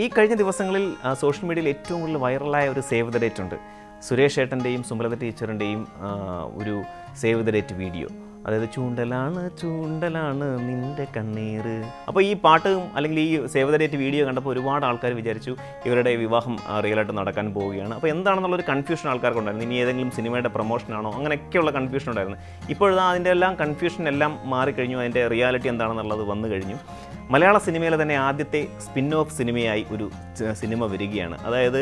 ഈ കഴിഞ്ഞ ദിവസങ്ങളിൽ സോഷ്യൽ മീഡിയയിൽ ഏറ്റവും കൂടുതൽ വൈറലായ ഒരു സേവ് ദ ഡേറ്റ് ഉണ്ട്. സുരേഷ് ഏട്ടന്റെയും സുമലത ടീച്ചറിന്റെയും ഒരു സേവ് ദ ഡേറ്റ് വീഡിയോ. അതായത് ചൂണ്ടലാണ് ചൂണ്ടലാണ് നിന്റെ കണ്ണീര്. അപ്പോൾ ഈ പാട്ടും അല്ലെങ്കിൽ ഈ സേവ് ദ ഡേറ്റ് വീഡിയോ കണ്ടപ്പോൾ ഒരുപാട് ആൾക്കാർ വിചാരിച്ചു ഇവരുടെ വിവാഹം റിയലായിട്ട് നടക്കാൻ പോവുകയാണ്. അപ്പോൾ എന്താണെന്നുള്ളൊരു കൺഫ്യൂഷൻ ആൾക്കാർക്ക് ഉണ്ടായിരുന്നു. ഇനി ഏതെങ്കിലും സിനിമയുടെ പ്രൊമോഷനാണോ അങ്ങനെയൊക്കെയുള്ള കൺഫ്യൂഷൻ ഉണ്ടായിരുന്നു. ഇപ്പോഴാണ് അതിന്റെ എല്ലാം കൺഫ്യൂഷൻ എല്ലാം മാറിക്കഴിഞ്ഞു. അതിന്റെ റിയാലിറ്റി എന്താണെന്നുള്ളത് വന്നു കഴിഞ്ഞു. മലയാള സിനിമയിലെ തന്നെ ആദ്യത്തെ സ്പിൻ ഓഫ് സിനിമയായി ഒരു സിനിമ വരികയാണ്. അതായത്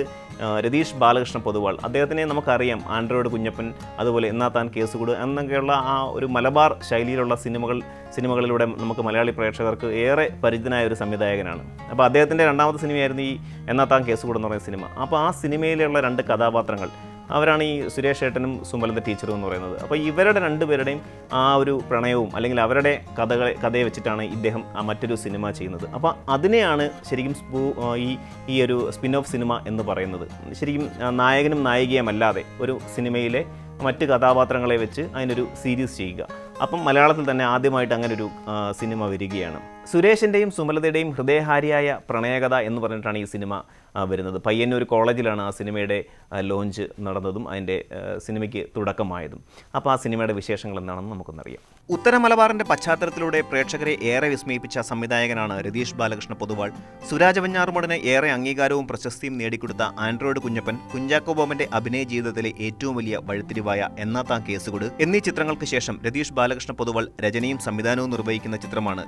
രതീഷ് ബാലകൃഷ്ണ പൊതുവാൾ. അദ്ദേഹത്തിനെ നമുക്കറിയാം ആൻഡ്രോയിഡ് കുഞ്ഞപ്പൻ അതുപോലെ എന്നാ താൻ കേസുകൂട് എന്നൊക്കെയുള്ള ആ ഒരു മലബാർ ശൈലിയിലുള്ള സിനിമകൾ സിനിമകളിലൂടെ നമുക്ക് മലയാളി പ്രേക്ഷകർക്ക് ഏറെ പരിചിതനായ ഒരു സംവിധായകനാണ്. അപ്പോൾ അദ്ദേഹത്തിന്റെ രണ്ടാമത്തെ സിനിമയായിരുന്നു ഈ എന്നാ താൻ കേസുകൂട് എന്ന് പറയുന്ന സിനിമ. അപ്പോൾ ആ സിനിമയിലുള്ള രണ്ട് കഥാപാത്രങ്ങൾ അവരാണ് ഈ സുരേഷ് ഏട്ടനും സുമലത ടീച്ചറും എന്ന് പറയുന്നത്. അപ്പോൾ ഇവരുടെ രണ്ടുപേരുടെയും ആ ഒരു പ്രണയവും അല്ലെങ്കിൽ അവരുടെ കഥകളെ കഥയെ വെച്ചിട്ടാണ് ഇദ്ദേഹം ആ മറ്റൊരു സിനിമ ചെയ്യുന്നത്. അപ്പോൾ അതിനെയാണ് ശരിക്കും ഈ ഈ ഒരു സ്പിൻ ഓഫ് സിനിമ എന്ന് പറയുന്നത്. ശരിക്കും നായകനും നായികയുമല്ലാതെ ഒരു സിനിമയിലെ മറ്റ് കഥാപാത്രങ്ങളെ വെച്ച് അതിനൊരു സീരീസ് ചെയ്യുക. അപ്പം മലയാളത്തിൽ തന്നെ ആദ്യമായിട്ട് അങ്ങനെ ഒരു സിനിമ വരികയാണ്. സുരേഷിന്റെയും സുമലതയുടെയും ഹൃദയഹാരിയായ പ്രണയകഥ എന്ന് പറഞ്ഞിട്ടാണ് ഈ സിനിമ വരുന്നത്. പയ്യന്നൂർ കോളേജിലാണ് ആ സിനിമയുടെ ലോഞ്ച് നടന്നതും അതിന്റെ സിനിമയ്ക്ക് തുടക്കമായതും. അപ്പോൾ ആ സിനിമയുടെ വിശേഷങ്ങൾ എന്താണെന്ന് നമുക്കൊന്നറിയാം. ഉത്തര മലബാറിന്റെ പശ്ചാത്തലത്തിലൂടെ പ്രേക്ഷകരെ ഏറെ വിസ്മയിപ്പിച്ച സംവിധായകനാണ് രതീഷ് ബാലകൃഷ്ണ പൊതുവാൾ. സുരാജ് വെഞ്ഞാറുമടന് ഏറെ അംഗീകാരവും പ്രശസ്തിയും നേടിക്കൊടുത്ത ആൻഡ്രോയിഡ് കുഞ്ഞപ്പൻ കുഞ്ചാക്കോ ബോബന്റെ അഭിനയ ജീവിതത്തിലെ ഏറ്റവും വലിയ വഴിത്തിരിവായ എന്നാത്താ കേസുകൊട് എന്നീ ചിത്രങ്ങൾക്ക് ശേഷം രതീഷ് ബാലകൃഷ്ണ പൊതുവാൾ രചനയും സംവിധാനവും നിർവഹിക്കുന്ന ചിത്രമാണ്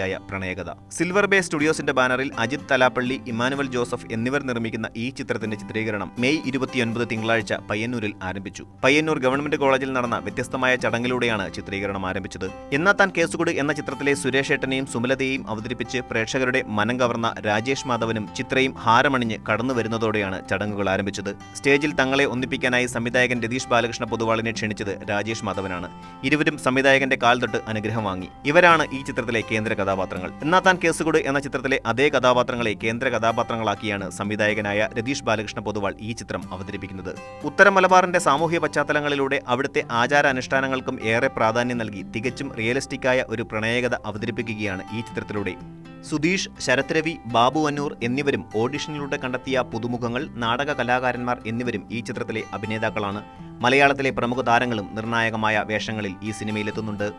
ഹൃദയഹാരിയായ പ്രണയകഥ. സിൽവർ ബേ സ്റ്റുഡിയോസിന്റെ ബാനറിൽ അജിത് തലാപ്പള്ളി ഇമാനുവൽ ജോസഫ് എന്നിവർ നിർമ്മിക്കുന്ന ഈ ചിത്രത്തിന്റെ ചിത്രീകരണം മെയ് ഇരുപത്തിയൊൻപത് തിങ്കളാഴ്ച പയ്യന്നൂരിൽ ആരംഭിച്ചു. പയ്യന്നൂർ ഗവൺമെന്റ് കോളേജിൽ നടന്ന വ്യത്യസ്തമായ ചടങ്ങിലൂടെയാണ് ചിത്രീകരണം ആരംഭിച്ചത്. എന്നാ താൻ കേസുകൊട് എന്ന ചിത്രത്തിലെ സുരേഷേട്ടനെയും സുമലതയെയും അവതരിപ്പിച്ച് പ്രേക്ഷകരുടെ മനം കവർന്ന രാജേഷ് മാധവനും ചിത്രയും ഹാരമണിഞ്ഞ് കടന്നു വരുന്നതോടെയാണ് ചടങ്ങുകൾ ആരംഭിച്ചത്. സ്റ്റേജിൽ തങ്ങളെ ഒന്നിപ്പിക്കാനായി സംവിധായകൻ രതീഷ് ബാലകൃഷ്ണ പൊതുവാളിനെ ക്ഷണിച്ചത് രാജേഷ് മാധവനാണ്. ഇരുവരും സംവിധായകന്റെ കാൽ തൊട്ട് അനുഗ്രഹം വാങ്ങി. ഇവരാണ് ഈ ചിത്രത്തിലെ കേന്ദ്ര കഥാപാത്രങ്ങൾ. എന്നാ താൻ കേസുകൊട് എന്ന ചിത്രത്തിലെ അതേ കഥാപാത്രങ്ങളെ കേന്ദ്ര കഥാപാത്രങ്ങളാക്കിയാണ് സംവിധായകനായ രതീഷ് ബാലകൃഷ്ണ പൊതുവാൾ ഈ ചിത്രം അവതരിപ്പിക്കുന്നത്. ഉത്തര മലബാറിന്റെ സാമൂഹ്യ പശ്ചാത്തലങ്ങളിലൂടെ അവിടുത്തെ ആചാര അനുഷ്ഠാനങ്ങൾക്കും ഏറെ പ്രാധാന്യം നൽകി തികച്ചും റിയലിസ്റ്റിക്കായ ഒരു പ്രണയകഥ അവതരിപ്പിക്കുകയാണ് ഈ ചിത്രത്തിലൂടെ. സുധീഷ് ശരത് രവി ബാബു അന്നൂർ എന്നിവരും ഓഡിഷനിലൂടെ കണ്ടെത്തിയ പുതുമുഖങ്ങൾ നാടക കലാകാരന്മാർ എന്നിവരും ഈ ചിത്രത്തിലെ അഭിനേതാക്കളാണ്. മലയാളത്തിലെ പ്രമുഖ താരങ്ങളും നിർണായകമായ വേഷങ്ങളിൽ ഈ സിനിമയിലെത്തുന്നുണ്ട്.